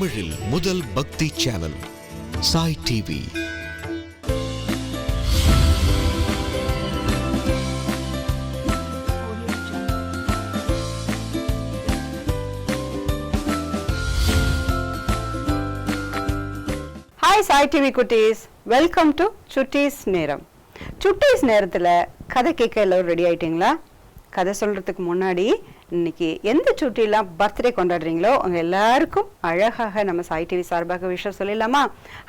தமிழில் முதல் பக்தி channel Sai TV. Hi Sai TV குட்டீஸ் வெல்கம் டு சுட்டீஸ் நேரம் சுட்டீஸ் நேரத்தில் கதை கேட்க எல்லோரும் ரெடி ஆயிட்டீங்களா? கதை சொல்கிறதுக்கு முன்னாடி இன்னைக்கு எந்த சுட்டிலாம் பர்த்டே கொண்டாடுறீங்களோ அவங்க எல்லாருக்கும் அழகாக நம்ம சாய் டிவி சார்பாக விஷயம் சொல்லிடலாமா?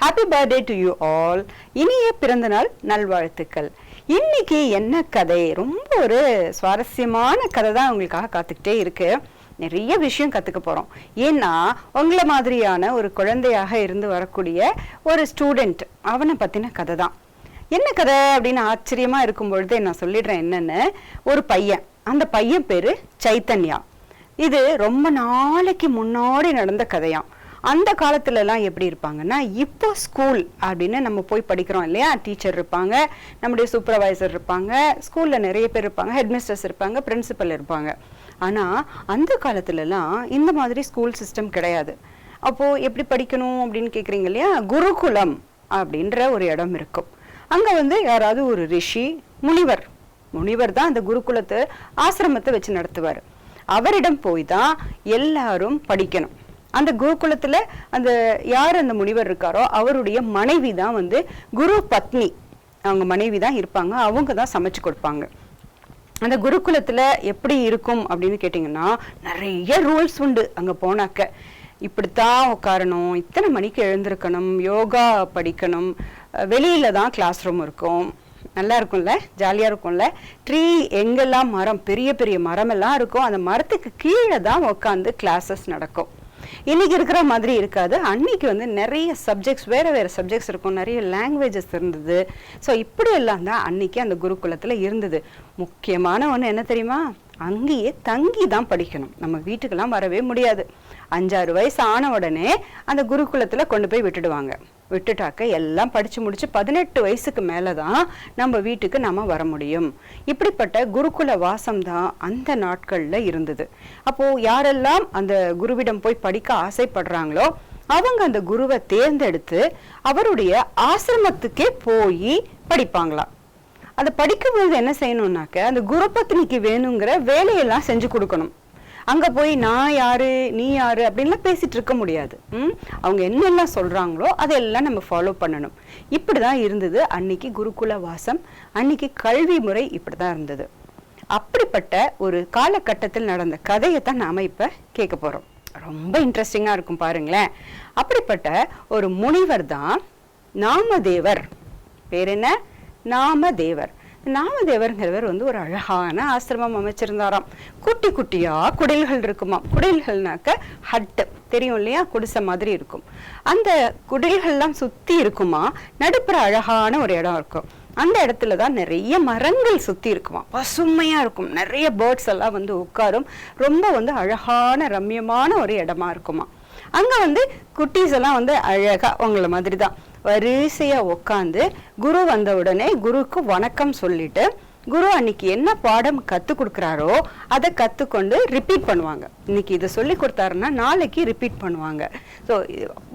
Happy birthday to you all இனிய பிறந்தநாள் நல்வாழ்த்துக்கள். இன்னைக்கு என்ன கதை? ரொம்ப ஒரு சுவாரஸ்யமான கதை தான் உங்களுக்காக காத்துக்கிட்டே இருக்கு. நிறைய விஷயம் கற்றுக்க போகிறோம் ஏன்னா உங்களை மாதிரியான ஒரு குழந்தையாக இருந்து வரக்கூடிய ஒரு ஸ்டூடெண்ட் அவனை பற்றின கதை தான். என்ன கதை அப்படின்னு ஆச்சரியமாக இருக்கும் பொழுதே நான் சொல்லிடுறேன் என்னென்னு. ஒரு பையன். அந்த பையன் பேர் சைத்தன்யா. இது ரொம்ப நாளைக்கு முன்னாடி நடந்த கதையாம். அந்த காலத்துலலாம் எப்படி இருப்பாங்கன்னா இப்போ ஸ்கூல் அப்படின்னு நம்ம போய் படிக்கிறோம் இல்லையா? டீச்சர் இருப்பாங்க நம்முடைய சூப்பர்வைசர் இருப்பாங்க ஸ்கூலில் நிறைய பேர் இருப்பாங்க ஹெட்மிஸ்டர்ஸ் இருப்பாங்க பிரின்சிபல் இருப்பாங்க. ஆனால் அந்த காலத்துலலாம் இந்த மாதிரி ஸ்கூல் சிஸ்டம் கிடையாது. அப்போது எப்படி படிக்கணும் அப்படின்னு கேட்குறீங்க இல்லையா? குருகுலம் அப்படின்ற ஒரு இடம் இருக்கும். அங்கே வந்து யாராவது ஒரு ரிஷி முனிவர். முனிவர் தான் அந்த குருகுலத்தை ஆசிரமத்தை வச்சு நடத்துவார். அவரிடம் போய் தான் எல்லாரும் படிக்கணும். அந்த குருகுலத்துல அந்த யார் அந்த முனிவர் இருக்காரோ அவருடைய மனைவி தான் வந்து குரு பத்னி. அவங்க மனைவி தான் இருப்பாங்க அவங்க தான் சமைச்சு கொடுப்பாங்க. அந்த குருகுலத்துல எப்படி இருக்கும் அப்படின்னு கேட்டிங்கன்னா நிறைய ரூல்ஸ் உண்டு அங்க போனாக்க. இப்படித்தான் உட்காரணும் இத்தனை மணிக்கு எழுந்திருக்கணும் யோகா படிக்கணும் வெளியில தான் கிளாஸ் ரூம் இருக்கும். நல்லா இருக்கும்ல? ஜாலியாக இருக்கும்ல? ட்ரீ எங்கெல்லாம் மரம் பெரிய பெரிய மரம் எல்லாம் இருக்கும் அந்த மரத்துக்கு கீழே தான் உட்காந்து கிளாஸஸ் நடக்கும். இன்னைக்கு இருக்கிற மாதிரி இருக்காது. அன்னைக்கு வந்து நிறைய சப்ஜெக்ட்ஸ் வேற வேற சப்ஜெக்ட்ஸ் இருக்கும். நிறைய லாங்குவேஜஸ் இருந்தது. ஸோ இப்படி எல்லாம் தான் அன்னைக்கு அந்த குருகுலத்துல இருந்தது. முக்கியமான ஒன்று என்ன தெரியுமா? அங்கேயே தங்கி தான் படிக்கணும். நம்ம வீட்டுக்கெல்லாம் வரவே முடியாது. அஞ்சாறு வயசு ஆன உடனே அந்த குருகுலத்துல கொண்டு போய் விட்டுடுவாங்க. விட்டுட்டாக்க எல்லாம் படிச்சு முடிச்சு பதினெட்டு வயசுக்கு மேலே தான் நம்ம வீட்டுக்கு நம்ம வர முடியும். இப்படிப்பட்ட குருகுல வாசம் தான் அந்த நாட்கள்ல இருந்தது. அப்போ யாரெல்லாம் அந்த குருவிடம் போய் படிக்க ஆசைப்படுறாங்களோ அவங்க அந்த குருவை தேர்ந்தெடுத்து அவருடைய ஆசிரமத்துக்கே போய் படிப்பாங்களாம் அதை படிக்கும்போது என்ன செய்யணும்னாக்க அந்த குரு பத்னிக்கு வேணுங்கிற வேலையெல்லாம் செஞ்சு கொடுக்கணும். அங்க போய் நான் யாரு நீ யாரு அப்படின்லாம் பேசிட்டு இருக்க முடியாது. ம்? அவங்க என்னெல்லாம் சொல்றாங்களோ அதெல்லாம் நம்ம ஃபாலோ பண்ணணும். இப்படிதான் இருந்தது அன்னைக்கு குருகுல வாசம். அன்னைக்கு கல்வி முறை இப்படிதான் இருந்தது. அப்படிப்பட்ட ஒரு காலகட்டத்தில் நடந்த கதையை தான் நாம இப்ப கேட்க போறோம். ரொம்ப இன்ட்ரெஸ்டிங்காக இருக்கும் பாருங்களேன். அப்படிப்பட்ட ஒரு முனிவர் தான் நாமதேவர். பேர் என்ன? நாமதேவர். நாமதேவர்ங்கிறவர் வந்து ஒரு அழகான ஆசிரமம் அமைச்சிருந்தாராம். குட்டி குட்டியா குடில்கள் இருக்குமா? குடில்கள்னாக்க ஹட்டு. தெரியும் இல்லையா? குடிசை மாதிரி இருக்கும். அந்த குடில்கள்லாம் சுத்தி இருக்குமா? நடுப்புற அழகான ஒரு இடம் இருக்கும். அந்த இடத்துல தான் நிறைய மரங்கள் சுத்தி இருக்குமா? பசுமையா இருக்கும். நிறைய பேர்ட்ஸ் எல்லாம் வந்து உட்காரும். ரொம்ப வந்து அழகான ரம்யமான ஒரு இடமா இருக்குமா? அங்க வந்து குட்டீஸ் எல்லாம் வந்து அழகா உங்களை மாதிரி தான் வரிசையா உட்காந்து குரு வந்த உடனே குருக்கு வணக்கம் சொல்லிட்டு குரு அன்னைக்கு என்ன பாடம் கத்து கொடுக்குறாரோ அதை கத்துக்கொண்டு ரிப்பீட் பண்ணுவாங்க. இன்னைக்கு இதை சொல்லி கொடுத்தாருன்னா நாளைக்கு ரிப்பீட் பண்ணுவாங்க. ஸோ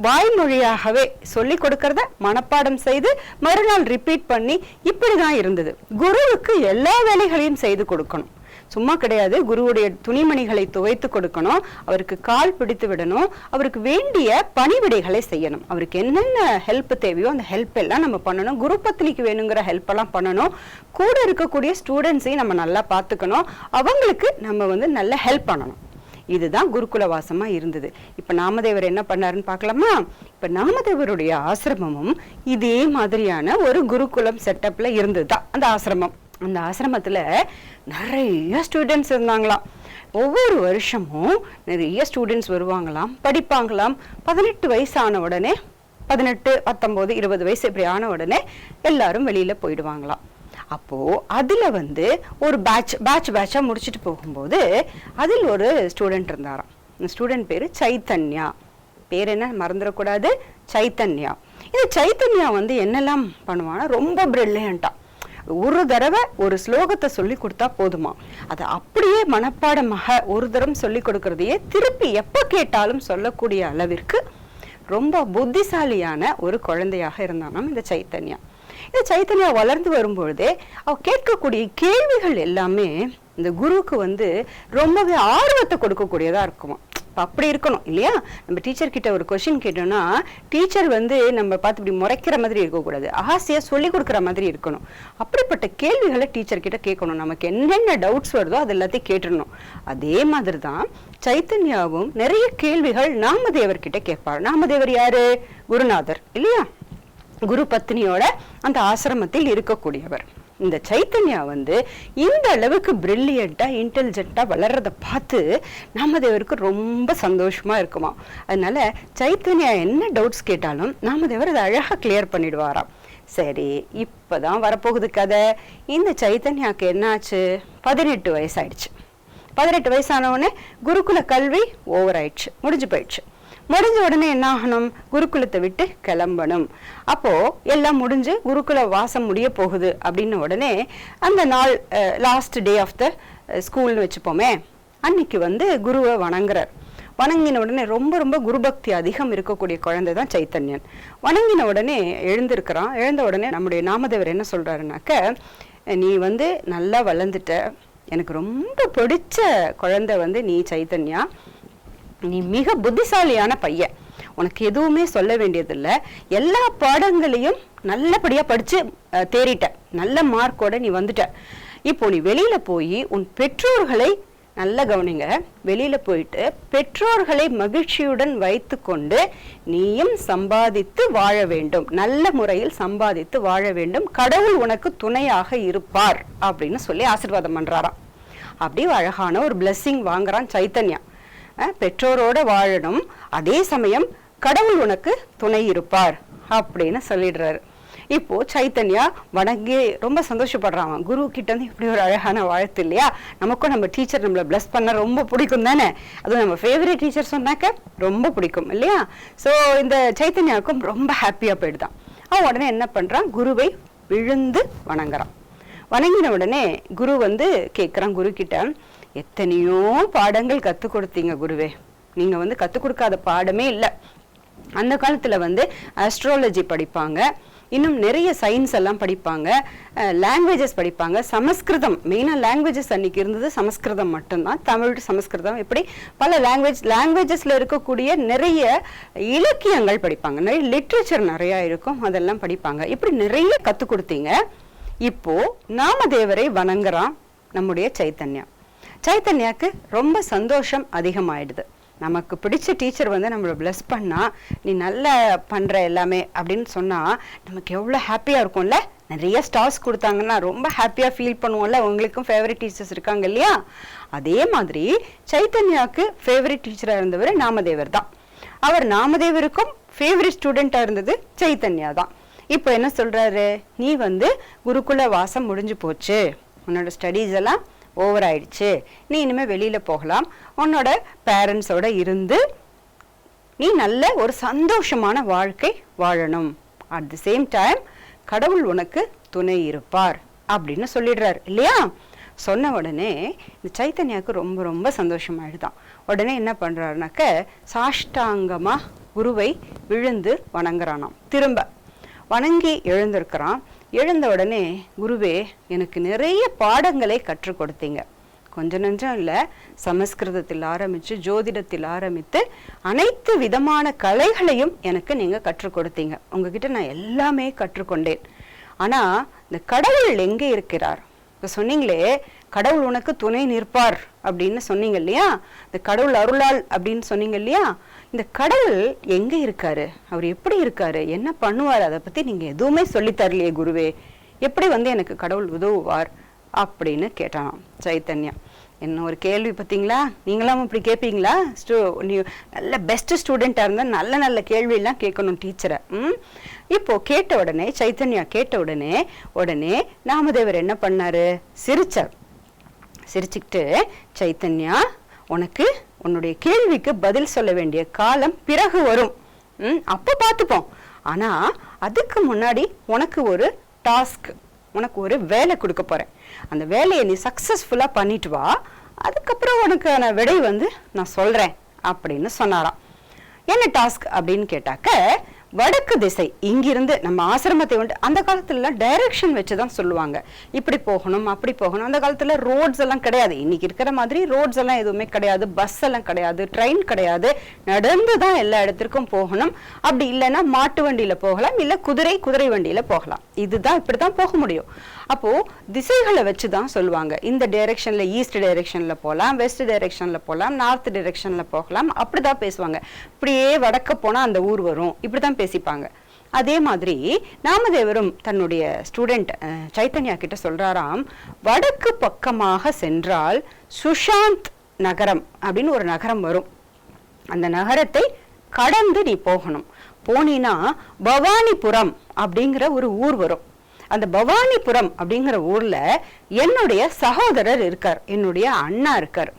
வாய்மொழியாகவே சொல்லி கொடுக்கறத மனப்பாடம் செய்து மறுநாள் ரிப்பீட் பண்ணி இப்படி தான் இருந்தது. குருவுக்கு எல்லா வேலைகளையும் செய்து கொடுக்கணும். சும்மா கிடையாது. குருவுடைய துணிமணிகளை துவைத்து கொடுக்கணும். அவருக்கு கால் பிடித்து விடணும். அவருக்கு வேண்டிய பணிவிடைகளை செய்யணும். அவருக்கு என்னென்ன ஹெல்ப் தேவையோ அந்த ஹெல்ப் எல்லாம் நம்ம பண்ணணும். குரு பத்னிக்கு வேணுங்கிற ஹெல்ப் எல்லாம் பண்ணணும். கூட இருக்கக்கூடிய ஸ்டூடெண்ட்ஸையும் நம்ம நல்லா பார்த்துக்கணும். அவங்களுக்கு நம்ம வந்து நல்ல ஹெல்ப் பண்ணணும். இதுதான் குருகுல வாசமா இருந்தது. இப்ப நாமதேவர் என்ன பண்ணாருன்னு பார்க்கலாமா? இப்ப நாமதேவருடைய ஆசிரமமும் இதே மாதிரியான ஒரு குருகுலம் செட்டப்ல இருந்ததுதான். அந்த ஆசிரமம். அந்த ஆசிரமத்தில் நிறைய ஸ்டூடெண்ட்ஸ் இருந்தாங்களாம். ஒவ்வொரு வருஷமும் நிறைய ஸ்டூடெண்ட்ஸ் வருவாங்களாம் படிப்பாங்களாம். பதினெட்டு வயசு ஆன உடனே பதினெட்டு பத்தொம்போது இருபது வயசு இப்படி ஆன உடனே எல்லாரும் வெளியில் போயிடுவாங்களாம். அப்போது அதில் வந்து ஒரு பேட்ச் பேட்ச் பேட்சாக முடிச்சுட்டு போகும்போது அதில் ஒரு ஸ்டூடெண்ட் இருந்தாராம். இந்த ஸ்டூடெண்ட் பேர் சைத்தன்யா. பேர் என்ன? மறந்துடக்கூடாது. சைத்தன்யா. இந்த சைத்தன்யா வந்து என்னெல்லாம் பண்ணுவான்னா ரொம்ப ப்ரில்லியண்ட்டாக ஒரு தடவை ஒரு ஸ்லோகத்தை சொல்லி கொடுத்தா போதுமா? அதை அப்படியே மனப்பாடமாக ஒரு தரம் சொல்லி கொடுக்கறதையே திருப்பி எப்போ கேட்டாலும் சொல்லக்கூடிய அளவிற்கு ரொம்ப புத்திசாலியான ஒரு குழந்தையாக இருந்தானாம் இந்த சைத்தன்யா. இந்த சைத்தன்யா வளர்ந்து வரும்பொழுதே அவ கேட்கக்கூடிய கேள்விகள் எல்லாமே இந்த குருவுக்கு வந்து ரொம்பவே ஆர்வத்தை கொடுக்கக்கூடியதா இருக்குமா இப்போ அப்படி இருக்கணும் இல்லையா? நம்ம டீச்சர் கிட்ட ஒரு கொஷின் கேட்டோம்னா டீச்சர் வந்து நம்ம பார்த்து இப்படி முறைக்கிற மாதிரி இருக்கக்கூடாது. ஆசையாக சொல்லி கொடுக்குற மாதிரி இருக்கணும். அப்படிப்பட்ட கேள்விகளை டீச்சர் கிட்ட கேட்கணும். நமக்கு என்னென்ன டவுட்ஸ் வருதோ அது எல்லாத்தையும் கேட்டுடணும். அதே மாதிரி தான் சைத்தன்யாவும் நிறைய கேள்விகள் நாமதேவர் கிட்ட கேட்பார் நாமதேவர் யாரு? குருநாதர் இல்லையா? குரு பத்னியோட அந்த ஆசிரமத்தில் இருக்கக்கூடியவர். இந்த சைத்தன்யா வந்து இந்த அளவுக்கு பிரில்லியண்ட்டாக இன்டெலிஜென்ட்டாக வளர்கிறத பார்த்து நாமதேவருக்கு ரொம்ப சந்தோஷமாக இருக்குமா. அதனால சைத்தன்யா என்ன டவுட்ஸ் கேட்டாலும் நாமதேவர் அதை அழகாக கிளியர் பண்ணிடுவாராம். சரி இப்போ தான் வரப்போகுது கதை. இந்த சைத்தன்யாவுக்கு என்னாச்சு? பதினெட்டு வயசாயிடுச்சு. பதினெட்டு வயசானவுடனே குருகுல கல்வி ஓவர் ஆயிடுச்சு. முடிஞ்சு போயிடுச்சு. முடிஞ்ச உடனே என்ன ஆகணும்? குருகுலத்தை விட்டு கிளம்பணும். அப்போ எல்லாம் முடிஞ்சு குருகுல வாசம் முடிய போகுது அப்படின்ன உடனே அந்த நாள் லாஸ்ட் டே ஆஃப் த ஸ்கூல்னு வச்சுப்போமே அன்னைக்கு வந்து குருவை வணங்குறார். வணங்கின உடனே ரொம்ப ரொம்ப குருபக்தி அதிகம் இருக்கக்கூடிய குழந்தை தான் சைத்தன்யன். வணங்கின உடனே எழுந்திருக்கிறான். எழுந்த உடனே நம்முடைய நாமதேவர் என்ன சொல்றாருனாக்க நீ வந்து நல்லா வளர்ந்துட்ட. எனக்கு ரொம்ப பிடிச்ச குழந்தை வந்து நீ சைத்தன்யா. நீ மிக புத்திசாலியான பையன். உனக்கு எதுவுமே சொல்ல வேண்டியதில்லை. எல்லா பாடங்களையும் நல்லபடியாக படித்து தேறிட்ட. நல்ல மார்க்கோட நீ வந்துட்ட. இப்போ நீ வெளியில் போய் உன் பெற்றோர்களை நல்ல கவனிங்க. வெளியில் போயிட்டு பெற்றோர்களை மகிழ்ச்சியுடன் வைத்துக்கொண்டு நீயும் சம்பாதித்து வாழ வேண்டும். நல்ல முறையில் சம்பாதித்து வாழ வேண்டும். கடவுள் உனக்கு துணையாக இருப்பார் அப்படின்னு சொல்லி ஆசீர்வாதம் பண்ணுறாராம் அப்படியே அழகான ஒரு பிளெஸ்ஸிங் வாங்குறான் சைத்தன்யா. பெற்றோரோட வாழணும். அதே சமயம் கடவுள் உனக்கு துணை இருப்பார் அப்படின்னு சொல்லிடுறாரு. இப்போ சைத்தன்யா வணங்கி ரொம்ப சந்தோஷப்படுறான். அவன். குரு கிட்ட இருந்து இப்படி ஒரு அழகான வாழ்த்து இல்லையா? நமக்கும் நம்ம டீச்சர் நம்மளை பிளஸ் பண்ண ரொம்ப பிடிக்கும் தானே? அதுவும் நம்ம ஃபேவரட் டீச்சர் சொன்னாக்க ரொம்ப பிடிக்கும் இல்லையா? ஸோ இந்த சைத்தன்யாவுக்கும் ரொம்ப ஹாப்பியா போயிடுதான். அவன் உடனே என்ன பண்றான்? குருவை விழுந்து வணங்குறான். வணங்கின உடனே குரு வந்து கேட்குறான் குரு கிட்ட எத்தனையோ பாடங்கள் கற்றுக் கொடுத்தீங்க குருவே. நீங்கள் வந்து கற்றுக் கொடுக்காத பாடமே இல்லை. அந்த காலத்தில் வந்து ஆஸ்ட்ரோலஜி படிப்பாங்க. இன்னும் நிறைய சயின்ஸ் எல்லாம் படிப்பாங்க. லாங்குவேஜஸ் படிப்பாங்க. சமஸ்கிருதம் மெயினாக லாங்குவேஜஸ் அன்னைக்கு இருந்தது சமஸ்கிருதம் மட்டும்தான். தமிழ் சமஸ்கிருதம் இப்படி பல லாங்குவேஜ் லாங்குவேஜஸில் இருக்கக்கூடிய நிறைய இலக்கியங்கள் படிப்பாங்க. நிறைய லிட்ரேச்சர் நிறையா இருக்கும். அதெல்லாம் படிப்பாங்க. இப்படி நிறைய கற்றுக் கொடுத்தீங்க. இப்போது நாமதேவரை வணங்குறான் நம்முடைய சைத்தன்யா. சைத்தன்யாக்கு ரொம்ப சந்தோஷம் அதிகமாயிடுது. நமக்கு பிடிச்ச டீச்சர் வந்து நம்மளை ப்ளஸ் பண்ணால் நீ நல்லா பண்ணுற எல்லாமே அப்படின்னு சொன்னால் நமக்கு எவ்வளோ ஹாப்பியாக இருக்கும்ல? நிறைய ஸ்டார்ஸ் கொடுத்தாங்கன்னா ரொம்ப ஹாப்பியாக ஃபீல் பண்ணுவோம்ல? உங்களுக்கும் ஃபேவரட் டீச்சர்ஸ் இருக்காங்க இல்லையா? அதே மாதிரி சைத்தன்யாவுக்கு ஃபேவரட் டீச்சராக இருந்தவர் நாமதேவர் தான். அவர் நாமதேவருக்கும் ஃபேவரட் ஸ்டூடெண்ட்டாக இருந்தது சைத்தன்யா தான். இப்போ என்ன சொல்கிறாரு நீ வந்து குருகுல வாசம் முடிஞ்சு போச்சு. உன்னோட ஸ்டடீஸ் எல்லாம் ஓவர் ஆயிடுச்சு நீ இனிமே வெளியில போகலாம். உன்னோட பேரண்ட்ஸோட இருந்து நீ நல்ல ஒரு சந்தோஷமான வாழ்க்கை வாழணும். அட் தி சேம் டைம் கடவுள் உனக்கு துணை இருப்பார் அப்படின்னு சொல்லிடுறாரு. இல்லையா? சொன்ன உடனே இந்த சைத்தன்யாவுக்கு ரொம்ப ரொம்ப சந்தோஷமாயிடுதான். உடனே என்ன பண்றாருனாக்க சாஷ்டாங்கமா குருவை விழுந்து வணங்குறானாம். திரும்ப வணங்கி எழுந்திருக்கிறான். எழுந்த உடனே குருவே எனக்கு நிறைய பாடங்களை கற்றுக் கொடுத்தீங்க. கொஞ்ச நஞ்சம் இல்லை. சமஸ்கிருதத்தில் ஆரம்பித்து ஜோதிடத்தில் ஆரம்பித்து அனைத்து விதமான கலைகளையும் எனக்கு நீங்கள் கற்றுக் கொடுத்தீங்க. உங்ககிட்ட நான் எல்லாமே கற்றுக்கொண்டேன் ஆனால் இந்த கடவுள் எங்கே இருக்கிறார்? இப்போ சொன்னீங்களே கடவுள் உனக்கு துணை நிற்பார் அப்படின்னு சொன்னீங்க இல்லையா? இந்த கடவுள் அருளால் அப்படின்னு சொன்னீங்க இல்லையா? இந்த கடவுள் எங்க இருக்காரு? அவர் எப்படி இருக்காரு? என்ன பண்ணுவார்? அதை பத்தி நீங்க எதுவுமே சொல்லித் தரலையே குருவே. எப்படி வந்து எனக்கு கடவுள் உதவுவார் அப்படின்னு கேட்டானாம் சைத்தன்யா. என்ன ஒரு கேள்வி பார்த்தீங்களா? நீங்களாம் இப்படி கேட்பீங்களா? ஸ்டூ நீ நல்ல பெஸ்ட் ஸ்டூடெண்ட்டாக இருந்தால் நல்ல நல்ல கேள்வியெல்லாம் கேட்கணும் டீச்சரை ம்? இப்போது கேட்ட உடனே சைத்தன்யா கேட்ட உடனே உடனே நாமதேவர் என்ன பண்ணார்? சிரிச்சார். சிரிச்சுக்கிட்டு சைத்தன்யா உனக்கு உன்னுடைய கேள்விக்கு பதில் சொல்ல வேண்டிய காலம் பிறகு வரும். ம் அப்போ பார்த்துப்போம். ஆனால் அதுக்கு முன்னாடி உனக்கு ஒரு டாஸ்க் உனக்கு ஒரு வேலை கொடுக்க போகிறேன் அந்த வேலையை நீ சக்ஸஸ்ஃபுல்லாக பண்ணிட்டு வா. அதுக்கப்புறம் உனக்கான விடை வந்து நான் சொல்கிறேன் அப்படின்னு சொன்னாராம். என்ன டாஸ்க் அப்படின்னு கேட்டாக்க வடக்கு திசை இங்கிருந்து நம்ம ஆசிரமத்தை வந்து அந்த காலத்துல டைரக்ஷன் வச்சு தான் சொல்லுவாங்க. இப்படி போகணும் அப்படி போகணும். அந்த காலத்துல ரோட்ஸ் எல்லாம் கிடையாது. இன்னைக்கு இருக்கிற மாதிரி ரோட்ஸ் எல்லாம் எதுவுமே கிடையாது. பஸ் எல்லாம் கிடையாது. ட்ரெயின் கிடையாது. நடந்து தான் எல்லா இடத்திற்கும் போகணும். அப்படி இல்லைன்னா மாட்டு வண்டியில போகலாம். இல்ல குதிரை குதிரை வண்டியில போகலாம். இதுதான் இப்படிதான் போக முடியும். அப்போது திசைகளை வச்சு தான் சொல்லுவாங்க. இந்த டைரெக்ஷனில் ஈஸ்ட் டைரெக்ஷனில் போகலாம் வெஸ்ட் டைரெக்ஷனில் போகலாம் நார்த் டைரெக்ஷனில் போகலாம் அப்படிதான் பேசுவாங்க. இப்படியே வடக்க போனால் அந்த ஊர் வரும். இப்படிதான் பேசிப்பாங்க. அதே மாதிரி நாமதேவரும் தன்னுடைய ஸ்டூடெண்ட் சைத்தன்யா கிட்ட சொல்றாராம் வடக்கு பக்கமாக சென்றால் சுஷாந்த் நகரம் அப்படின்னு ஒரு நகரம் வரும். அந்த நகரத்தை கடந்து நீ போகணும். போனீன்னா பவானிபுரம் அப்படிங்கிற ஒரு ஊர் வரும். அந்த பவானிபுரம் அப்படிங்கிற ஊர்ல என்னுடைய சகோதரர் இருக்கார் என்னுடைய அண்ணா இருக்கார்.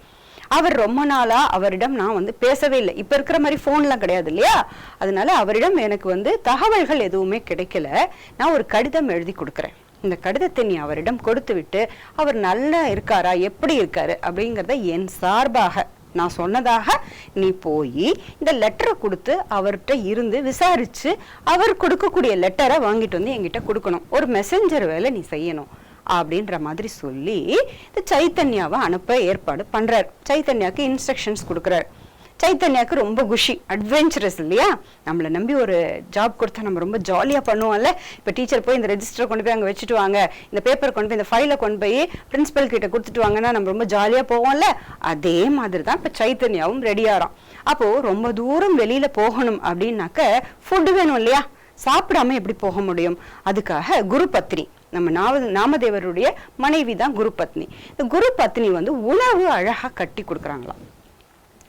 அவர் ரொம்ப நாளா அவரிடம் நான் வந்து பேசவே இல்லை. இப்ப இருக்கிற மாதிரி போன்லாம் கிடையாது இல்லையா? அதனால அவரிடம் எனக்கு வந்து தகவல்கள் எதுவுமே கிடைக்கல. நான் ஒரு கடிதம் எழுதி கொடுக்குறேன். இந்த கடிதத்தை நீ அவரிடம் கொடுத்து விட்டு அவர் நல்லா இருக்காரா? எப்படி இருக்காரு? அப்படிங்கிறத என் சார்பாக நான் சொன்னதாக நீ போய் இந்த லெட்டரை கொடுத்து அவர்கிட்ட இருந்து விசாரிச்சு அவர் கொடுக்கக்கூடிய லெட்டரை வாங்கிட்டு வந்து என்கிட்ட கொடுக்கணும். ஒரு மெசஞ்சர் வேலை நீ செய்யணும் அப்படின்ற மாதிரி சொல்லி இந்த சைத்தன்யாவை அனுப்ப ஏற்பாடு பண்றார். சைத்தன்யாவுக்கு இன்ஸ்ட்ரக்ஷன்ஸ் கொடுக்குறாரு. சைத்தன்யாவுக்கு ரொம்ப குஷி. அட்வென்ச்சரஸ் இல்லையா? நம்மளை நம்பி ஒரு ஜாப் கொடுத்தா நம்ம ரொம்ப ஜாலியாக பண்ணுவோம்ல. இப்போ டீச்சர் போய் இந்த ரெஜிஸ்டர் கொண்டு போய் அங்கே வச்சுட்டு வாங்க. இந்த பேப்பர் கொண்டு போய் இந்த ஃபைலை கொண்டு போய் பிரின்ஸிபல் கிட்ட கொடுத்துட்டு வாங்கன்னா நம்ம ரொம்ப ஜாலியாக போவோம்ல. அதே மாதிரி தான் இப்போ சைத்தன்யாவும் ரெடியாகிறான் அப்போது ரொம்ப தூரம் வெளியில் போகணும் அப்படின்னாக்க ஃபுட்டு வேணும் இல்லையா? சாப்பிடாம எப்படி போக முடியும்? அதுக்காக குரு பத்னி நம்ம நாம நாமதேவருடைய மனைவி தான் குரு பத்னி. இந்த குரு பத்னி வந்து உணவு அழகாக கட்டி கொடுக்குறாங்களாம்.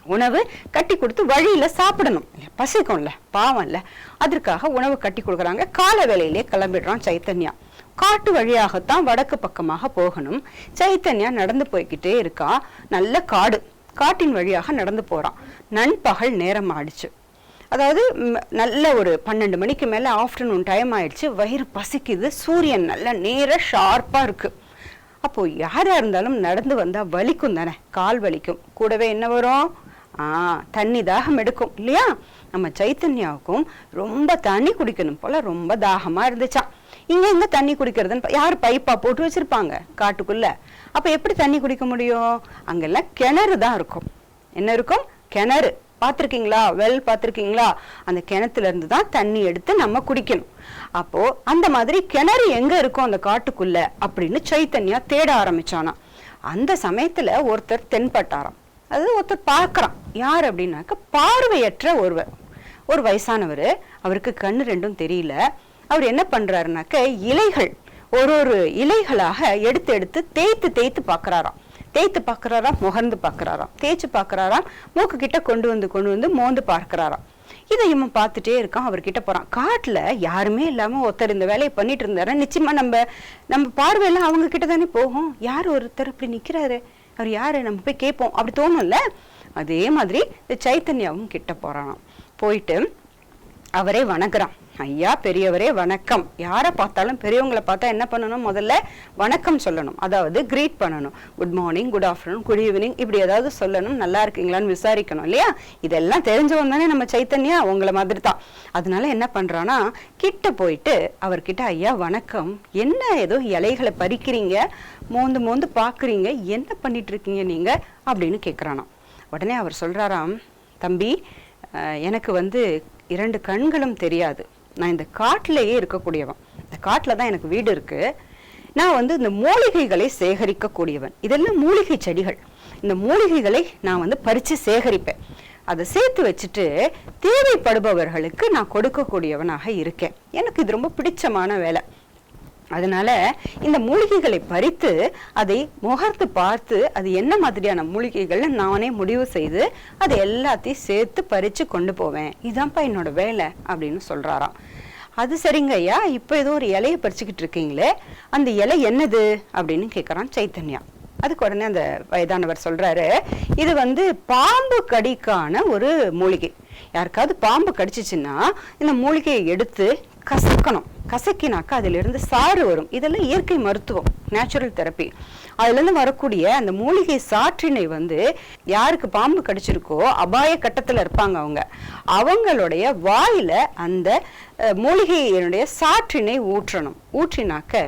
உணவு கட்டி கொடுத்து வழியில சாப்பிடணும். பசிக்கும்ல பாவம் அதற்காக உணவு கட்டி கொடுக்குறாங்க. கால வேலையிலே கிளம்பிடுறான் சைத்தன்யா. காட்டு வழியாகத்தான் வடக்கு பக்கமாக போகணும். சைத்தன்யா நடந்து போய்கிட்டே இருக்கா. நல்ல காடு. காட்டின் வழியாக நடந்து போறான். நண்பகல் நேரம் ஆயிடுச்சு. அதாவது நல்ல ஒரு பன்னெண்டு மணிக்கு மேல ஆஃப்டர்நூன் டைம் ஆயிடுச்சு. வயிறு பசிக்குது. சூரியன் நல்ல நேர ஷார்ப்பா இருக்கு. அப்போ யாரா இருந்தாலும் நடந்து வந்தா வலிக்கும் தானே. கால் வலிக்கும். கூடவே என்ன வரும்? தண்ணி தாகம் எடுக்கும் இல்லையா? நம்ம சைத்தன்யாவுக்கும் ரொம்ப தண்ணி குடிக்கணும் போல ரொம்ப தாகமா இருந்துச்சாம். இங்க எங்க தண்ணி குடிக்கிறதுன்னு யார் பைப்பா போட்டு வச்சிருப்பாங்க காட்டுக்குள்ள? அப்ப எப்படி தண்ணி குடிக்க முடியும்? அங்கெல்லாம் கிணறு தான் இருக்கும். என்ன இருக்கும்? கிணறு. பார்த்துருக்கீங்களா? வெல் பார்த்துருக்கீங்களா? அந்த கிணத்துல இருந்து தான் தண்ணி எடுத்து நம்ம குடிக்கணும். அப்போ அந்த மாதிரி கிணறு எங்க இருக்கும் அந்த காட்டுக்குள்ள அப்படின்னு சைத்தன்யா தேட ஆரம்பிச்சானா அந்த சமயத்துல ஒருத்தர் தென்பட்டாராம். அது ஒருத்தர் பார்க்குறான். யார் அப்படின்னாக்க பார்வையற்ற ஒருவர். ஒரு வயசானவர் அவருக்கு கண்ணு ரெண்டும் தெரியல. அவர் என்ன பண்ணுறாருனாக்க இலைகள் ஒரு ஒரு இலைகளாக எடுத்து எடுத்து தேய்த்து தேய்த்து பார்க்குறாராம் தேய்த்து பார்க்குறாராம் முகர்ந்து பார்க்குறாராம் தேய்ச்சி பார்க்குறாராம் மூக்கு கிட்ட கொண்டு வந்து கொண்டு வந்து மோந்து பார்க்குறாராம். இதை இவன் பார்த்துட்டே இருக்கான் அவர்கிட்ட போகிறான் காட்டில் யாருமே இல்லாமல் ஒருத்தர் இந்த வேலையை பண்ணிட்டு இருந்தாரு நிச்சயமாக நம்ம நம்ம பார்வையெல்லாம் அவங்க கிட்ட தானே போகும். யார் ஒருத்தர் இப்படி நிற்கிறாரு அவர் யார்? நம்ம போய் கேட்போம். அப்படி தோணும்ல? அதே மாதிரி இந்த சைத்தன்யாவும் கிட்ட போறானாம். போயிட்டு அவரே வணங்குறான். ஐயா பெரியவரே வணக்கம். யாரை பார்த்தாலும் பெரியவங்களை பார்த்தா என்ன பண்ணணும்? முதல்ல வணக்கம் சொல்லணும். அதாவது கிரீட் பண்ணணும். Good morning good afternoon good evening இப்படி ஏதாவது சொல்லணும். நல்லா இருக்கீங்களான்னு விசாரிக்கணும் இல்லையா? இதெல்லாம் தெரிஞ்சவன் தானே நம்ம சைத்தன்யா? உங்களை மாதிரி தான் அதனால என்ன பண்றானா கிட்ட போயிட்டு அவர்கிட்ட ஐயா வணக்கம். என்ன ஏதோ இலைகளை பறிக்கிறீங்க? மோந்து மோந்து பார்க்குறீங்க என்ன பண்ணிட்டு இருக்கீங்க நீங்க? அப்படின்னு கேட்குறானாம் உடனே அவர் சொல்றாராம் தம்பி எனக்கு வந்து இரண்டு கண்களும் தெரியாது. நான் இந்த காட்டிலேயே இருக்கக்கூடியவன். இந்த காட்டில் தான் எனக்கு வீடு இருக்கு. நான் வந்து இந்த மூலிகைகளை சேகரிக்கக்கூடியவன். இதெல்லாம் மூலிகை செடிகள். இந்த மூலிகைகளை நான் வந்து பறித்து சேகரிப்பேன். அதை சேர்த்து வச்சுட்டு தேவைப்படுபவர்களுக்கு நான் கொடுக்கக்கூடியவனாக இருக்கேன். எனக்கு இது ரொம்ப பிடிச்சமான வேலை. அதனால இந்த மூலிகைகளை பறித்து அதை முகர்த்து பார்த்து அது என்ன மாதிரியான மூலிகைகள்னு நானே முடிவு செய்து அதை எல்லாத்தையும் சேர்த்து பறித்து கொண்டு போவேன். இதான்ப்பா என்னோட வேலை அப்படின்னு சொல்றாராம். அது சரிங்க ஐயா இப்போ ஏதோ ஒரு இலையை பறிச்சுக்கிட்டு இருக்கீங்களே அந்த இலை என்னது அப்படின்னு கேட்குறான் சைத்தன்யா. அதுக்கு உடனே அந்த வயதானவர் சொல்றாரு இது வந்து பாம்பு கடிக்கான ஒரு மூலிகை. யாருக்காவது பாம்பு கடிச்சிச்சுன்னா இந்த மூலிகையை எடுத்து கசக்கணும். கசக்கினாக்கா அதிலிருந்து சாறு வரும். இதெல்லாம் இயற்கை மருத்துவம் நேச்சுரல் தெரப்பி அதுலேருந்து வரக்கூடிய அந்த மூலிகை சாற்றினை வந்து யாருக்கு பாம்பு கடிச்சிருக்கோ அபாய கட்டத்தில் இருப்பாங்க அவங்க. அவங்களுடைய வாயில் அந்த மூலிகையினுடைய சாற்றினை ஊற்றணும். ஊற்றினாக்க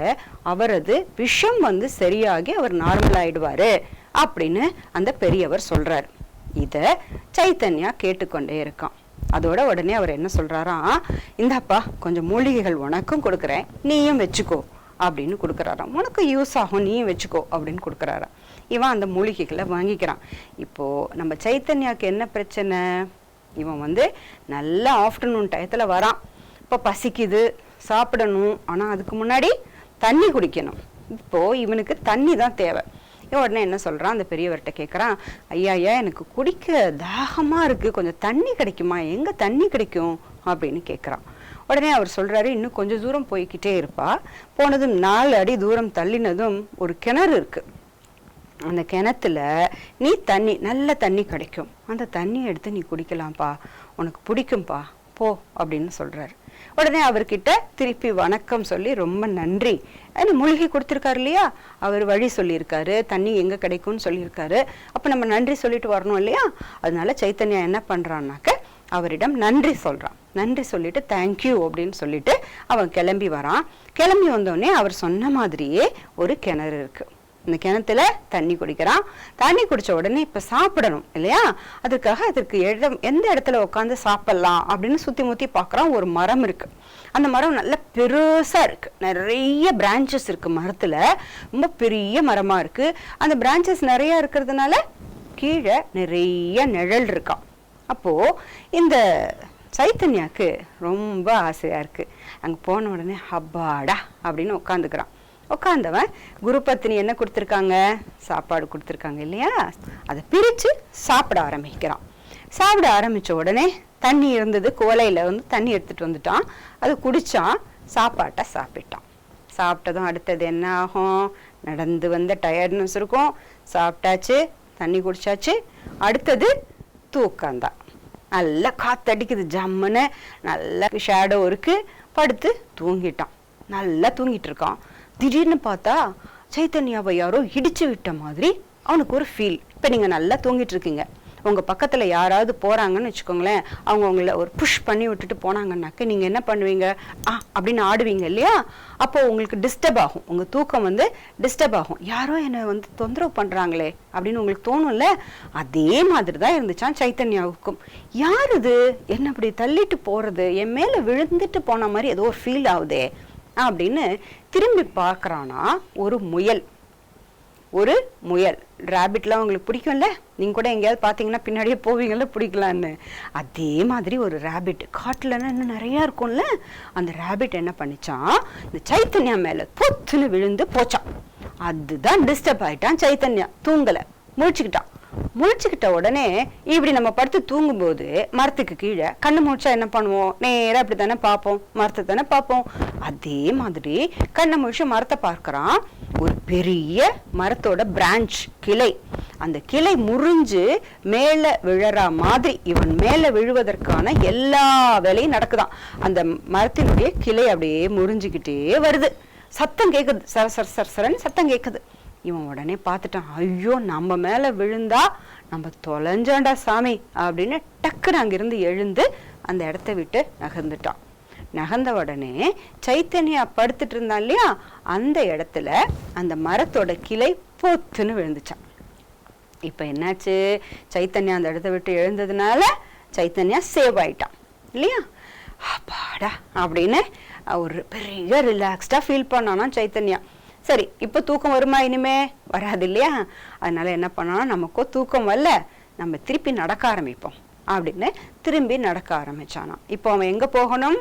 அவரது விஷம் வந்து சரியாகி அவர் நார்மல் ஆயிடுவார் அப்படின்னு அந்த பெரியவர் சொல்கிறார் இதை சைத்தன்யா கேட்டுக்கொண்டே இருக்கான். அதோட உடனே அவர் என்ன சொல்கிறாராம் இந்தாப்பா கொஞ்சம் மூலிகைகள் உனக்கும் கொடுக்குறேன் நீயும் வச்சுக்கோ அப்படின்னு கொடுக்குறாராம் உனக்கு யூஸ் ஆகும் நீயும் வச்சுக்கோ அப்படின்னு கொடுக்குறாராம் இவன் அந்த மூலிகைகளை வாங்கிக்கிறான். இப்போது நம்ம சைத்தன்யாவுக்கு என்ன பிரச்சனை? இவன் வந்து நல்ல ஆஃப்டர்நூன் டயத்தில் வரான். இப்போ பசிக்குது சாப்பிடணும். ஆனால் அதுக்கு முன்னாடி தண்ணி குடிக்கணும். இப்போது இவனுக்கு தண்ணி தான் தேவை. உடனே என்ன சொல்கிறான் அந்த பெரியவர்கிட்ட கேட்குறான் ஐயா ஐயா எனக்கு குடிக்க தாகமாக இருக்குது கொஞ்சம் தண்ணி கிடைக்குமா? எங்கே தண்ணி கிடைக்கும்? அப்படின்னு கேட்குறான் உடனே அவர் சொல்கிறாரு இன்னும் கொஞ்சம் தூரம் போய்கிட்டே இருப்பா. போனதும் நாலு அடி தூரம் தள்ளினதும் ஒரு கிணறு இருக்குது அந்த கிணத்துல நீ தண்ணி நல்ல தண்ணி கிடைக்கும். அந்த தண்ணி எடுத்து நீ குடிக்கலாம்ப்பா. உனக்கு பிடிக்கும்பா போ அப்படின்னு சொல்கிறாரு உடனே அவர்கிட்ட திருப்பி வணக்கம் சொல்லி ரொம்ப நன்றி. ஏன்னா மூலிகை கொடுத்துருக்காரு இல்லையா? அவர் வழி சொல்லியிருக்காரு தண்ணி எங்கே கிடைக்கும்னு சொல்லியிருக்காரு. அப்போ நம்ம நன்றி சொல்லிட்டு வரணும் இல்லையா? அதனால சைத்தன்யா என்ன பண்ணுறான்னாக்க அவரிடம் நன்றி சொல்கிறான் நன்றி சொல்லிட்டு தேங்க்யூ அப்படின்னு சொல்லிட்டு அவன் கிளம்பி வரான். கிளம்பி வந்தோடனே அவர் சொன்ன மாதிரியே ஒரு கிணறு இருக்குது இந்த கிணத்துல தண்ணி குடிக்கிறான். தண்ணி குடிச்ச உடனே இப்ப சாப்பிடணும் இல்லையா? அதுக்காக அதற்கு இடம் எந்த இடத்துல உட்காந்து சாப்பிடலாம் அப்படின்னு சுத்தி முத்தி பார்க்கறான் ஒரு மரம் இருக்கு. அந்த மரம் நல்ல பெருசா இருக்கு. நிறைய பிரான்ச்சஸ் இருக்கு மரத்துல. ரொம்ப பெரிய மரமா இருக்கு. அந்த பிரான்ச்சஸ் நிறைய இருக்கிறதுனால கீழே நிறைய நிழல் இருக்கான் அப்போ இந்த சைத்தன்யாக்கு ரொம்ப ஆசையா இருக்கு. அங்க போன உடனே ஹப்பாடா அப்படின்னு உட்காந்துக்கிறான் உட்காந்தவன் குரு பத்தினி என்ன கொடுத்துருக்காங்க? சாப்பாடு கொடுத்துருக்காங்க இல்லையா? அதை பிரித்து சாப்பிட ஆரம்பிக்கிறான். சாப்பிட ஆரம்பித்த உடனே தண்ணி இருந்தது கோலையில் வந்து தண்ணி எடுத்துகிட்டு வந்துட்டான். அது குடித்தான் சாப்பாட்டை சாப்பிட்டான். சாப்பிட்டதும் அடுத்தது என்ன ஆகும்? நடந்து வந்த டயர்ட்னஸ் இருக்கும். சாப்பிட்டாச்சு தண்ணி குடிச்சாச்சு. அடுத்தது தூக்கம்தான் நல்லா காத்தடிக்குது ஜம்முன்னு. நல்ல ஷேடோ இருக்குது படுத்து தூங்கிட்டான். நல்லா தூங்கிட்டு இருக்கான். திடீர்னு பார்த்தா சைத்தன்யாவை யாரோ இடிச்சு விட்ட மாதிரி அவனுக்கு ஒரு ஃபீல் இப்போ நீங்கள் நல்லா தூங்கிட்டு இருக்கீங்க. உங்கள் பக்கத்தில் யாராவது போகிறாங்கன்னு வச்சுக்கோங்களேன் அவங்க உங்களை ஒரு புஷ் பண்ணி விட்டுட்டு போனாங்கன்னாக்க நீங்கள் என்ன பண்ணுவீங்க? ஆ அப்படின்னு ஆடுவீங்க இல்லையா? அப்போ உங்களுக்கு டிஸ்டர்ப் ஆகும். உங்கள் தூக்கம் வந்து டிஸ்டர்ப் ஆகும். யாரோ என்னை வந்து தொந்தரவு பண்ணுறாங்களே அப்படின்னு உங்களுக்கு தோணும்ல? அதே மாதிரி தான் இருந்துச்சான் சைத்தன்யாவுக்கும் யார் இது? என்ன அப்படி தள்ளிட்டு போகிறது என் மேலே விழுந்துட்டு போன மாதிரி ஏதோ ஒரு ஃபீல் ஆகுதே. அப்படின்னு திரும்பி பார்க்கறானா? ஒரு முயல். ஒரு முயல். ரேபிட்லாம் உங்களுக்கு பிடிக்கும்ல? நீங்க கூட எங்கேயாவது பார்த்தீங்கன்னா பின்னாடியே போவீங்கள்ல பிடிக்கலான்னு அதே மாதிரி ஒரு ரேபிட் காட்டுலன்னா இன்னும் நிறையா இருக்கும்ல? அந்த ரேபிட் என்ன பண்ணிச்சான்? இந்த சைத்தன்யா மேலே பொத்துன்னு விழுந்து போச்சான். அதுதான் டிஸ்டர்ப் ஆயிட்டான் சைத்தன்யா. தூங்கலை. முழிச்சுக்கிட்டான். முழிச்சுக்கிட்ட உடனே இப்படி நம்ம படுத்து தூங்கும்போது மரத்துக்கு கீழே கண்ணு முழிச்சா என்ன பண்ணுவோம்? நேராக அப்படி தானே பார்ப்போம். மரத்தை தானே பார்ப்போம். அதே மாதிரி கண்ணை முழிச்சு மரத்தை பார்க்குறான். ஒரு பெரிய மரத்தோட பிரான்ச் கிளை. அந்த கிளை முறிஞ்சு மேலே விழற மாதிரி இவன் மேலே விழுவதற்கான எல்லா வேலையும் நடக்குதான். அந்த மரத்தினுடைய கிளை அப்படியே முறிஞ்சுக்கிட்டே வருது. சத்தம் கேட்குது சர சர சர சரன்னு சத்தம் கேட்குது இவன் உடனே பார்த்துட்டான். ஐயோ நம்ம மேல விழுந்தா நம்ம தொலைஞ்சாண்டா சாமி அப்படின்னு டக்குன்னு அங்கிருந்து எழுந்து அந்த இடத்த விட்டு நகர்ந்துட்டான். நகர்ந்த உடனே சைத்தன்யா படுத்துட்டு இருந்தான் இல்லையா? அந்த இடத்துல அந்த மரத்தோட கிளை பொத்துன்னு விழுந்துச்சான். இப்ப என்னாச்சு? சைத்தன்யா அந்த இடத்த விட்டு எழுந்ததுனால சைத்தன்யா சேவ் ஆயிட்டான். இல்லையா? அப்பாடா அப்படின்னு ஒரு பெரிய ரிலாக்ஸ்டா ஃபீல் பண்ணானா சைத்தன்யா. சரி இப்போ தூக்கம் வருமா இனிமே? வராது இல்லையா? அதனால என்ன பண்ணோம்னா நமக்கோ தூக்கம் வரல நம்ம திருப்பி நடக்க ஆரம்பிப்போம். அப்படின்னு திரும்பி நடக்க ஆரம்பிச்சானாம். இப்போ அவன் எங்கே போகணும்?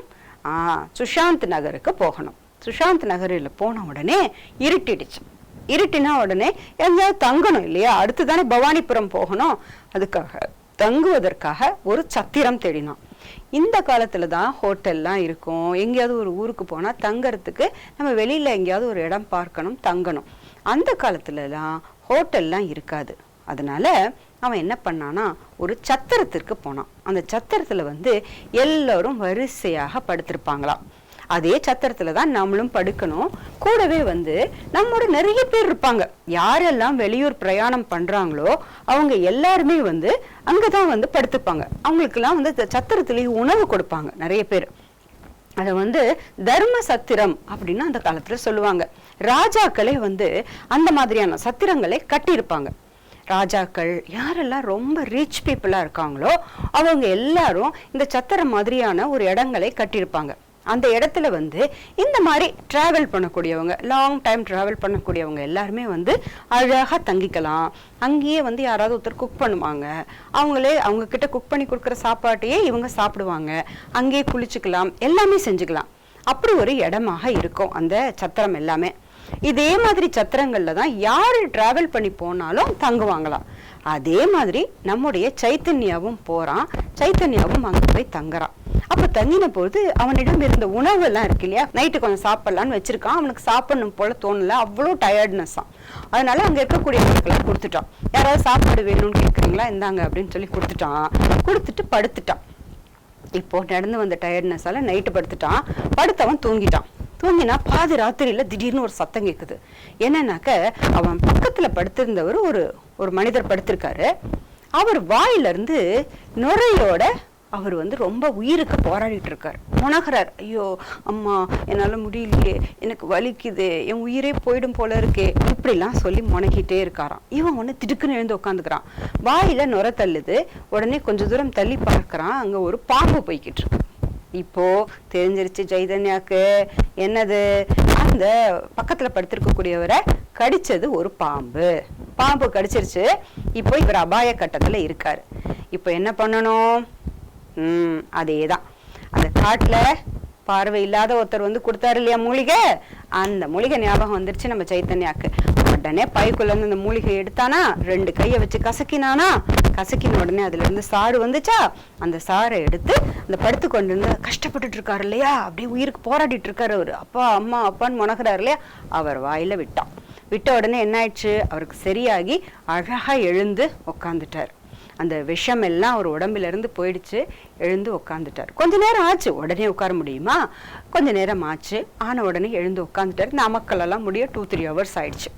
ஆ சுஷாந்த் நகருக்கு போகணும். சுஷாந்த் நகரில் போன உடனே இருட்டிடுச்சு. இருட்டினா உடனே எங்கேயாவது தங்கணும் இல்லையா? அடுத்து தானே பவானிபுரம் போகணும். அதுக்காக தங்குவதற்காக ஒரு சத்திரம் தேடினான். இந்த காலத்துல தான் ஹோட்டல்லாம் இருக்கும். எங்கேயாவது ஒரு ஊருக்கு போனா தங்கறதுக்கு நம்ம வெளியில் எங்கேயாவது ஒரு இடம் பார்க்கணும் தங்கணும். அந்த காலத்துலலாம் ஹோட்டல்லாம் இருக்காது. அதனால அவன் என்ன பண்ணானா ஒரு சத்திரத்திற்கு போனான். அந்த சத்திரத்துல வந்து எல்லாரும் வரிசையாக படுத்திருப்பாங்களாம். அதே சத்திரத்துல தான் நம்மளும் படுக்கணும். கூடவே வந்து நம்மோட நிறைய பேர் இருப்பாங்க. யாரெல்லாம் வெளியூர் பிரயாணம் பண்றாங்களோ அவங்க எல்லாருமே வந்து அங்கதான் வந்து படுத்துப்பாங்க. அவங்களுக்கெல்லாம் வந்து சத்திரத்திலேயே உணவு கொடுப்பாங்க நிறைய பேர். அதை வந்து தர்ம சத்திரம் அப்படின்னு அந்த காலத்துல சொல்லுவாங்க. ராஜாக்களே வந்து அந்த மாதிரியான சத்திரங்களை கட்டியிருப்பாங்க. ராஜாக்கள் யாரெல்லாம் ரொம்ப ரிச் பீப்புளா இருக்காங்களோ அவங்க எல்லாரும் இந்த சத்திரம் மாதிரியான ஒரு இடங்களை கட்டியிருப்பாங்க. அந்த இடத்துல வந்து இந்த மாதிரி ட்ராவல் பண்ணக்கூடியவங்க லாங் டைம் ட்ராவல் பண்ணக்கூடியவங்க எல்லாருமே வந்து அழகாக தங்கிக்கலாம். அங்கேயே வந்து யாராவது ஒருத்தர் குக் பண்ணுவாங்க. அவங்களே அவங்க கிட்ட குக் பண்ணி கொடுக்குற சாப்பாட்டையே இவங்க சாப்பிடுவாங்க. அங்கேயே குளிச்சுக்கலாம் எல்லாமே செஞ்சுக்கலாம். அப்படி ஒரு இடமாக இருக்கும் அந்த சத்திரம் எல்லாமே. இதே மாதிரி சத்திரங்கள்ல தான் யாரு டிராவல் பண்ணி போனாலும் தங்குவாங்களாம். அதே மாதிரி நம்முடைய சைத்தன்யாவும் போறான். சைத்தன்யாவும் அங்க போய் தங்குறான். அப்ப தங்கின போது அவனிடம் இருந்த உணவு எல்லாம் இருக்கு இல்லையா? நைட்டு கொஞ்சம் சாப்பிட்லான்னு வச்சிருக்கான். அவனுக்கு சாப்பிடணும் போல தோணல. அவ்வளோ டயர்ட்னஸ் அதனால அங்க இருக்கக்கூடியவங்களுக்கெல்லாம் கொடுத்துட்டான். யாராவது சாப்பாடு வேணும்னு கேட்குறீங்களா இந்தாங்க அப்படின்னு சொல்லி கொடுத்துட்டான். கொடுத்துட்டு படுத்துட்டான். இப்போ நடந்து வந்த டயர்ட்னஸால நைட்டு படுத்துட்டான். படுத்தவன் தூங்கிட்டான். தூங்கினா பாதி ராத்திரியில் திடீர்னு ஒரு சத்தம் கேட்குது என்னன்னாக்க அவன் பக்கத்தில் படுத்திருந்தவர் ஒரு ஒரு மனிதர் படுத்திருக்காரு. அவர் வாயிலிருந்து நுரையோட அவர் வந்து ரொம்ப உயிருக்கு போராடிட்டு இருக்கார். முனகிறார் ஐயோ அம்மா என்னால் முடியலையே எனக்கு வலிக்குது என் உயிரே போயிடும் போல இருக்கே இப்படிலாம் சொல்லி முனகிட்டே இருக்காராம். இவன் ஒன்று திடுக்குன்னு எழுந்து உட்காந்துக்கிறான் வாயில நுர தள்ளுது. உடனே கொஞ்ச தூரம் தள்ளி பார்க்குறான். அங்கே ஒரு பாம்பு போய்கிட்டு இருக்கு. இப்போ தெரிஞ்சிருச்சு சைதன்யாக்கு என்னது? அந்த பக்கத்துல படுத்திருக்கக்கூடியவரை கடிச்சது ஒரு பாம்பு. பாம்பு கடிச்சிருச்சு. இப்போ இவர் அபாய கட்டத்துல இருக்காரு. இப்போ என்ன பண்ணணும்? ம் அதேதான். அந்த காட்டுல பார்வை இல்லாத ஒருத்தர் வந்து கொடுத்தாரு இல்லையா மூலிகை? அந்த மூலிகை ஞாபகம் வந்துருச்சு நம்ம சைத்தன்யாக்கு உடனே பைக்குள்ள இருந்து அந்த மூலிகை எடுத்தானா? ரெண்டு கையை வச்சு கசக்கினானா? கசக்கின உடனே அதுலேருந்து சாறு வந்துச்சா? அந்த சாறை எடுத்து அந்த படுத்து கொண்டு இருந்து கஷ்டப்பட்டுட்டு இருக்காரு இல்லையா அப்படியே உயிருக்கு போராடிட்டு இருக்காரு அவர். அப்பா அம்மா அப்பான்னு முனகிறாரு இல்லையா? அவர் வாயில விட்டான். விட்ட உடனே என்ன ஆயிடுச்சு அவருக்கு சரியாகி அழகா எழுந்து உக்காந்துட்டார். அந்த விஷம் எல்லாம் அவர் உடம்புல இருந்து போயிடுச்சு. எழுந்து உட்காந்துட்டார் கொஞ்ச நேரம் ஆச்சு. உடனே உட்கார முடியுமா? கொஞ்ச நேரம் ஆச்சு. ஆன உடனே எழுந்து உட்காந்துட்டாரு நமக்கள் எல்லாம் முடிய டூ த்ரீ ஹவர்ஸ் ஆயிடுச்சு.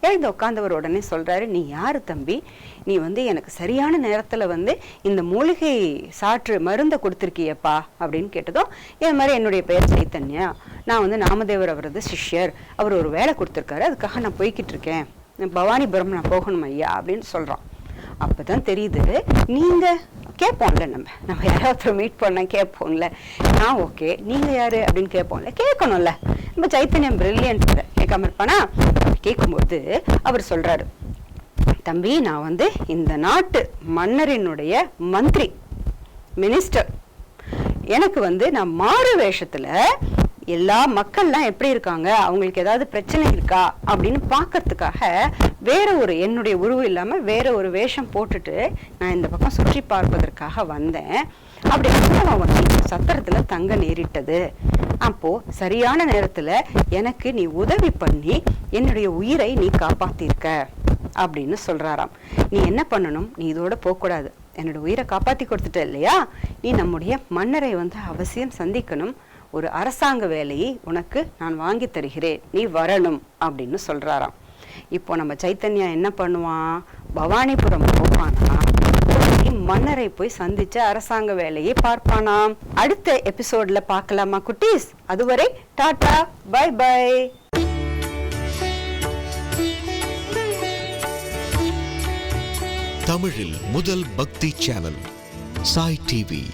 எழுந்து உட்காந்தவர் உடனே சொல்றாரு நீ யாரு தம்பி? நீ வந்து எனக்கு சரியான நேரத்துல வந்து இந்த மூலிகை சாற்று மருந்தை கொடுத்துருக்கியப்பா? அப்படின்னு கேட்டதும் இது மாதிரி என்னுடைய பெயர் சைத்தன்யா. நான் வந்து நாமதேவர் அவரது சிஷ்யர். அவர் ஒரு வேலை கொடுத்துருக்காரு. அதுக்காக நான் போய்கிட்டு இருக்கேன். பவானிபுரம் நான் போகணும் ஐயா அப்படின்னு சொல்றான். அப்பதான் தெரியுது நீங்க கேட்போம்ல நம்ம. நம்ம யாராவது மீட் பண்ண கேட்போம்ல. நான் ஓகே நீங்க யாரு அப்படின்னு கேட்போம்ல. கேட்கணும்ல. நம்ம சைத்தன்யம் பிரில்லியன்ட் கேட்காம இருப்பானா கேட்கும்போது அவர் சொல்றாரு. தம்பி நான் வந்து இந்த நாட்டு மன்னரினுடைய மந்திரி மினிஸ்டர் எனக்கு வந்து நான் மாறு வேஷத்துல எல்லா மக்கள்லாம் எப்படி இருக்காங்க? அவங்களுக்கு ஏதாவது பிரச்சனை இருக்கா? அப்படின்னு பார்க்கறதுக்காக வேற ஒரு என்னுடைய உருவம் இல்லாம வேற ஒரு வேஷம் போட்டுட்டு நான் இந்த பக்கம் சுற்றி பார்ப்பதற்காக வந்தேன். அப்படி அனுபவம் வந்து சத்திரத்துல தங்க நேரிட்டது. அப்போ சரியான நேரத்துல எனக்கு நீ உதவி பண்ணி என்னுடைய உயிரை நீ காப்பாத்திருக்க அப்படின்னு சொல்றாராம். நீ என்ன பண்ணணும்? நீ இதோட போகக்கூடாது. என்னோட உயிரை காப்பாத்தி கொடுத்துட்ட இல்லையா? நீ நம்முடைய மன்னரை வந்து அவசியம் சந்திக்கணும். ஒரு அரசாங்க வேலையை உனக்கு நான் வாங்கி தருகிறேன். நீ வரணும் அப்படின்னு சொல்றாராம். இப்போ நம்ம சைத்தன்யா என்ன பண்ணுவான்? பவானிபுரம் போவானா? மன்னரை போய் சந்திச்ச அரசாங்க வேலையை பார்ப்பானாம். அடுத்த எபிசோட்ல பார்க்கலாமா குட்டீஸ்? அதுவரை டாடா பை பை. தமிழில் முதல் பக்தி சேனல் சாய் டிவி.